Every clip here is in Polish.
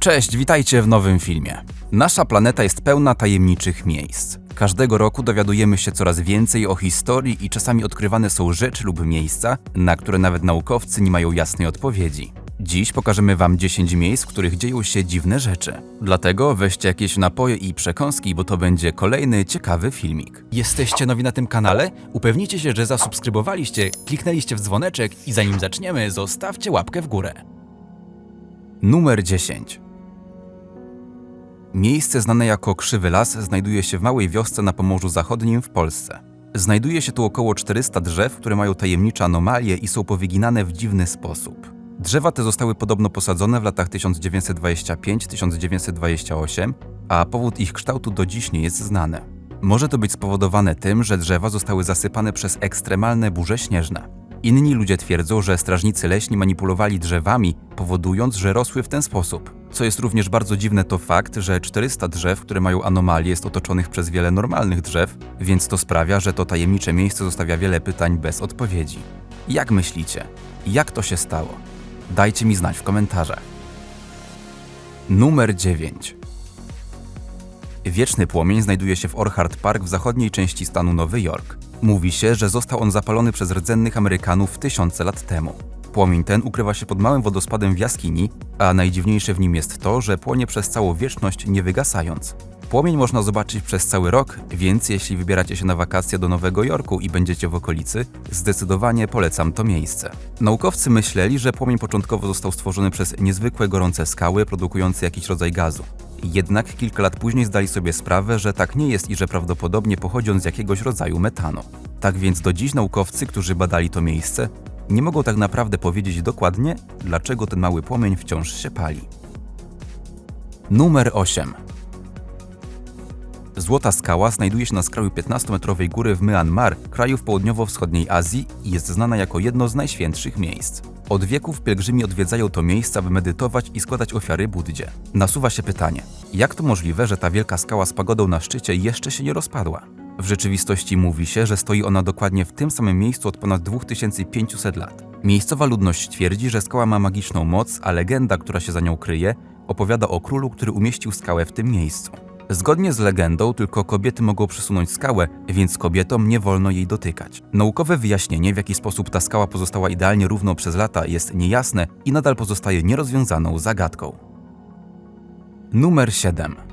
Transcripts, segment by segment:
Cześć, witajcie w nowym filmie. Nasza planeta jest pełna tajemniczych miejsc. Każdego roku dowiadujemy się coraz więcej o historii i czasami odkrywane są rzeczy lub miejsca, na które nawet naukowcy nie mają jasnej odpowiedzi. Dziś pokażemy Wam 10 miejsc, w których dzieją się dziwne rzeczy. Dlatego weźcie jakieś napoje i przekąski, bo to będzie kolejny ciekawy filmik. Jesteście nowi na tym kanale? Upewnijcie się, że zasubskrybowaliście, kliknęliście w dzwoneczek i zanim zaczniemy, zostawcie łapkę w górę. Numer 10. Miejsce znane jako Krzywy Las znajduje się w małej wiosce na Pomorzu Zachodnim w Polsce. Znajduje się tu około 400 drzew, które mają tajemnicze anomalie i są powyginane w dziwny sposób. Drzewa te zostały podobno posadzone w latach 1925-1928, a powód ich kształtu do dziś nie jest znany. Może to być spowodowane tym, że drzewa zostały zasypane przez ekstremalne burze śnieżne. Inni ludzie twierdzą, że strażnicy leśni manipulowali drzewami, powodując, że rosły w ten sposób. Co jest również bardzo dziwne, to fakt, że 400 drzew, które mają anomalie, jest otoczonych przez wiele normalnych drzew, więc to sprawia, że to tajemnicze miejsce zostawia wiele pytań bez odpowiedzi. Jak myślicie? Jak to się stało? Dajcie mi znać w komentarzach. Numer 9. Wieczny płomień znajduje się w Orchard Park w zachodniej części stanu Nowy Jork. Mówi się, że został on zapalony przez rdzennych Amerykanów tysiące lat temu. Płomień ten ukrywa się pod małym wodospadem w jaskini, a najdziwniejsze w nim jest to, że płonie przez całą wieczność nie wygasając. Płomień można zobaczyć przez cały rok, więc jeśli wybieracie się na wakacje do Nowego Jorku i będziecie w okolicy, zdecydowanie polecam to miejsce. Naukowcy myśleli, że płomień początkowo został stworzony przez niezwykłe gorące skały produkujące jakiś rodzaj gazu. Jednak kilka lat później zdali sobie sprawę, że tak nie jest i że prawdopodobnie pochodzi on z jakiegoś rodzaju metanu. Tak więc do dziś naukowcy, którzy badali to miejsce, nie mogą tak naprawdę powiedzieć dokładnie, dlaczego ten mały płomień wciąż się pali. Numer 8. Złota skała znajduje się na skraju 15-metrowej góry w Myanmar, kraju w południowo-wschodniej Azji i jest znana jako jedno z najświętszych miejsc. Od wieków pielgrzymi odwiedzają to miejsce, aby medytować i składać ofiary Buddzie. Nasuwa się pytanie, jak to możliwe, że ta wielka skała z pagodą na szczycie jeszcze się nie rozpadła? W rzeczywistości mówi się, że stoi ona dokładnie w tym samym miejscu od ponad 2500 lat. Miejscowa ludność twierdzi, że skała ma magiczną moc, a legenda, która się za nią kryje, opowiada o królu, który umieścił skałę w tym miejscu. Zgodnie z legendą, tylko kobiety mogą przesunąć skałę, więc kobietom nie wolno jej dotykać. Naukowe wyjaśnienie, w jaki sposób ta skała pozostała idealnie równo przez lata, jest niejasne i nadal pozostaje nierozwiązaną zagadką. Numer 7.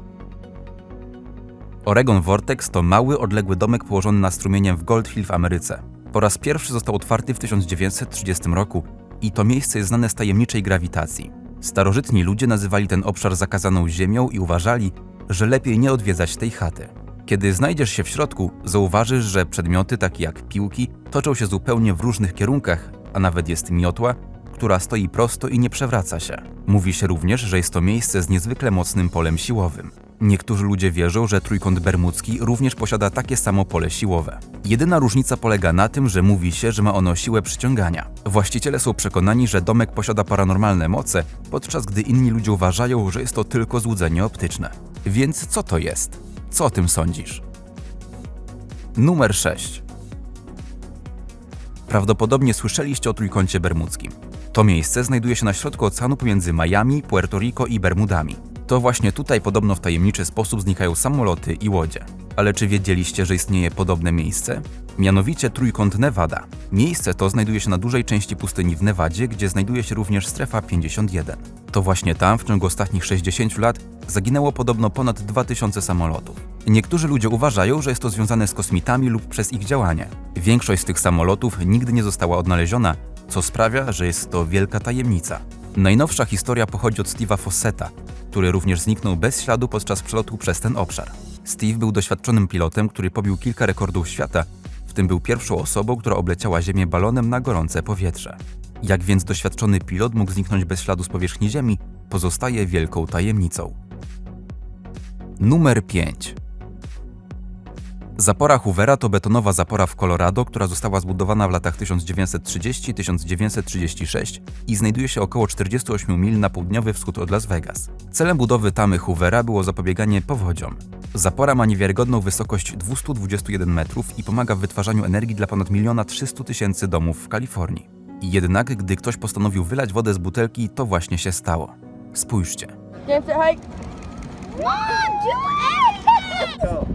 Oregon Vortex to mały, odległy domek położony na strumieniem w Gold Hill w Ameryce. Po raz pierwszy został otwarty w 1930 roku i to miejsce jest znane z tajemniczej grawitacji. Starożytni ludzie nazywali ten obszar zakazaną ziemią i uważali, że lepiej nie odwiedzać tej chaty. Kiedy znajdziesz się w środku, zauważysz, że przedmioty takie jak piłki toczą się zupełnie w różnych kierunkach, a nawet jest miotła, która stoi prosto i nie przewraca się. Mówi się również, że jest to miejsce z niezwykle mocnym polem siłowym. Niektórzy ludzie wierzą, że trójkąt bermudzki również posiada takie samo pole siłowe. Jedyna różnica polega na tym, że mówi się, że ma ono siłę przyciągania. Właściciele są przekonani, że domek posiada paranormalne moce, podczas gdy inni ludzie uważają, że jest to tylko złudzenie optyczne. Więc co to jest? Co o tym sądzisz? Numer 6. Prawdopodobnie słyszeliście o trójkącie bermudzkim. To miejsce znajduje się na środku oceanu pomiędzy Miami, Puerto Rico i Bermudami. To właśnie tutaj podobno w tajemniczy sposób znikają samoloty i łodzie. Ale czy wiedzieliście, że istnieje podobne miejsce? Mianowicie trójkąt Nevada. Miejsce to znajduje się na dużej części pustyni w Nevadzie, gdzie znajduje się również strefa 51. To właśnie tam w ciągu ostatnich 60 lat zaginęło podobno ponad 2000 samolotów. Niektórzy ludzie uważają, że jest to związane z kosmitami lub przez ich działanie. Większość z tych samolotów nigdy nie została odnaleziona, co sprawia, że jest to wielka tajemnica. Najnowsza historia pochodzi od Steve'a Fosseta, który również zniknął bez śladu podczas przelotu przez ten obszar. Steve był doświadczonym pilotem, który pobił kilka rekordów świata, w tym był pierwszą osobą, która obleciała Ziemię balonem na gorące powietrze. Jak więc doświadczony pilot mógł zniknąć bez śladu z powierzchni Ziemi, pozostaje wielką tajemnicą. Numer 5. Zapora Hoovera to betonowa zapora w Colorado, która została zbudowana w latach 1930-1936 i znajduje się około 48 mil na południowy wschód od Las Vegas. Celem budowy tamy Hoovera było zapobieganie powodziom. Zapora ma niewiarygodną wysokość 221 metrów i pomaga w wytwarzaniu energii dla ponad 1 300 tysięcy domów w Kalifornii. Jednak gdy ktoś postanowił wylać wodę z butelki, to właśnie się stało. Spójrzcie. Say hike. Mom, do it!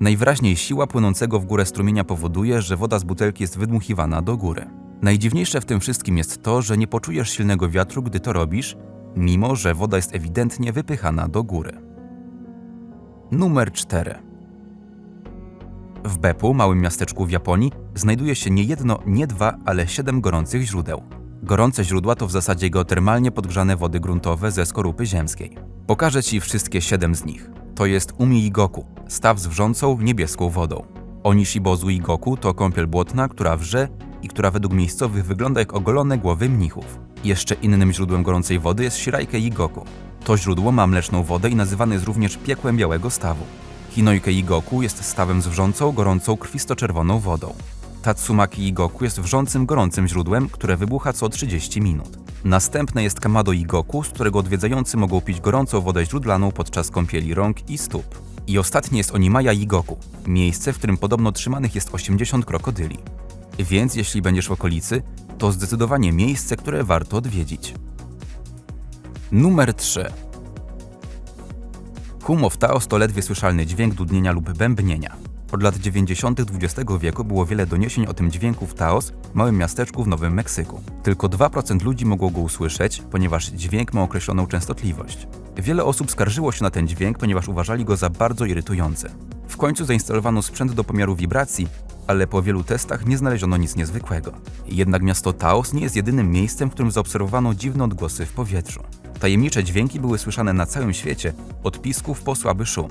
Najwyraźniej siła płynącego w górę strumienia powoduje, że woda z butelki jest wydmuchiwana do góry. Najdziwniejsze w tym wszystkim jest to, że nie poczujesz silnego wiatru, gdy to robisz, mimo że woda jest ewidentnie wypychana do góry. Numer 4. W Beppu, małym miasteczku w Japonii, znajduje się nie jedno, nie dwa, ale siedem gorących źródeł. Gorące źródła to w zasadzie geotermalnie podgrzane wody gruntowe ze skorupy ziemskiej. Pokażę Ci wszystkie siedem z nich. To jest Umi-Igoku, staw z wrzącą, niebieską wodą. Onishibozu-Igoku to kąpiel błotna, która wrze i która według miejscowych wygląda jak ogolone głowy mnichów. Jeszcze innym źródłem gorącej wody jest Shiraike-Igoku. To źródło ma mleczną wodę i nazywane jest również piekłem białego stawu. Hinoike-Igoku jest stawem z wrzącą, gorącą, krwisto-czerwoną wodą. Tatsumaki-Igoku jest wrzącym, gorącym źródłem, które wybucha co 30 minut. Następne jest Kamado-Igoku, z którego odwiedzający mogą pić gorącą wodę źródlaną podczas kąpieli rąk i stóp. I ostatnie jest Onimaya-Igoku, miejsce, w którym podobno trzymanych jest 80 krokodyli. Więc jeśli będziesz w okolicy, to zdecydowanie miejsce, które warto odwiedzić. Numer 3. Hum of Taos to ledwie słyszalny dźwięk dudnienia lub bębnienia. Od lat 90. XX wieku było wiele doniesień o tym dźwięku w Taos, małym miasteczku w Nowym Meksyku. Tylko 2% ludzi mogło go usłyszeć, ponieważ dźwięk ma określoną częstotliwość. Wiele osób skarżyło się na ten dźwięk, ponieważ uważali go za bardzo irytujący. W końcu zainstalowano sprzęt do pomiaru wibracji, ale po wielu testach nie znaleziono nic niezwykłego. Jednak miasto Taos nie jest jedynym miejscem, w którym zaobserwowano dziwne odgłosy w powietrzu. Tajemnicze dźwięki były słyszane na całym świecie, od pisków po słaby szum.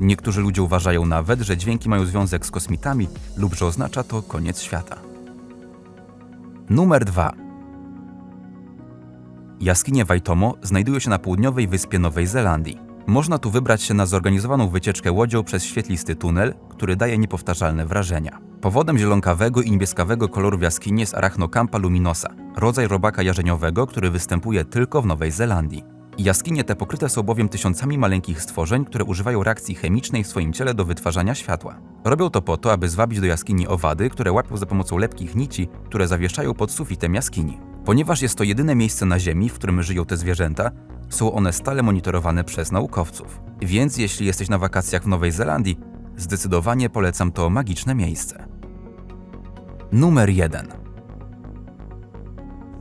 Niektórzy ludzie uważają nawet, że dźwięki mają związek z kosmitami lub że oznacza to koniec świata. Numer 2. Jaskinie Waitomo znajdują się na południowej wyspie Nowej Zelandii. Można tu wybrać się na zorganizowaną wycieczkę łodzią przez świetlisty tunel, który daje niepowtarzalne wrażenia. Powodem zielonkawego i niebieskawego koloru w jaskini jest Arachnocampa luminosa, rodzaj robaka jarzeniowego, który występuje tylko w Nowej Zelandii. Jaskinie te pokryte są bowiem tysiącami maleńkich stworzeń, które używają reakcji chemicznej w swoim ciele do wytwarzania światła. Robią to po to, aby zwabić do jaskini owady, które łapią za pomocą lepkich nici, które zawieszają pod sufitem jaskini. Ponieważ jest to jedyne miejsce na Ziemi, w którym żyją te zwierzęta, są one stale monitorowane przez naukowców. Więc jeśli jesteś na wakacjach w Nowej Zelandii, zdecydowanie polecam to magiczne miejsce. Numer 1.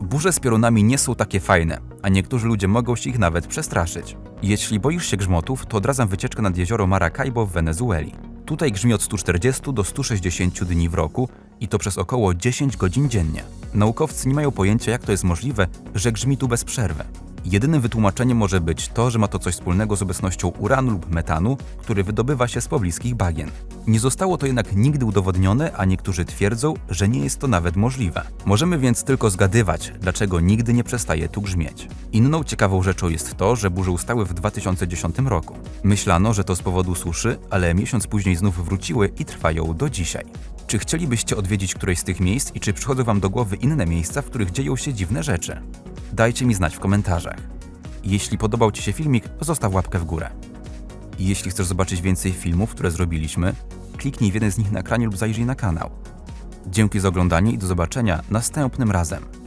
Burze z piorunami nie są takie fajne, a niektórzy ludzie mogą się ich nawet przestraszyć. Jeśli boisz się grzmotów, to odradzam wycieczkę nad jezioro Maracaibo w Wenezueli. Tutaj grzmi od 140 do 160 dni w roku i to przez około 10 godzin dziennie. Naukowcy nie mają pojęcia, jak to jest możliwe, że grzmi tu bez przerwy. Jedynym wytłumaczeniem może być to, że ma to coś wspólnego z obecnością uranu lub metanu, który wydobywa się z pobliskich bagien. Nie zostało to jednak nigdy udowodnione, a niektórzy twierdzą, że nie jest to nawet możliwe. Możemy więc tylko zgadywać, dlaczego nigdy nie przestaje tu grzmieć. Inną ciekawą rzeczą jest to, że burze ustały w 2010 roku. Myślano, że to z powodu suszy, ale miesiąc później znów wróciły i trwają do dzisiaj. Czy chcielibyście odwiedzić któreś z tych miejsc i czy przychodzą Wam do głowy inne miejsca, w których dzieją się dziwne rzeczy? Dajcie mi znać w komentarzach. Jeśli podobał Ci się filmik, zostaw łapkę w górę. Jeśli chcesz zobaczyć więcej filmów, które zrobiliśmy, kliknij w jeden z nich na ekranie lub zajrzyj na kanał. Dzięki za oglądanie i do zobaczenia następnym razem.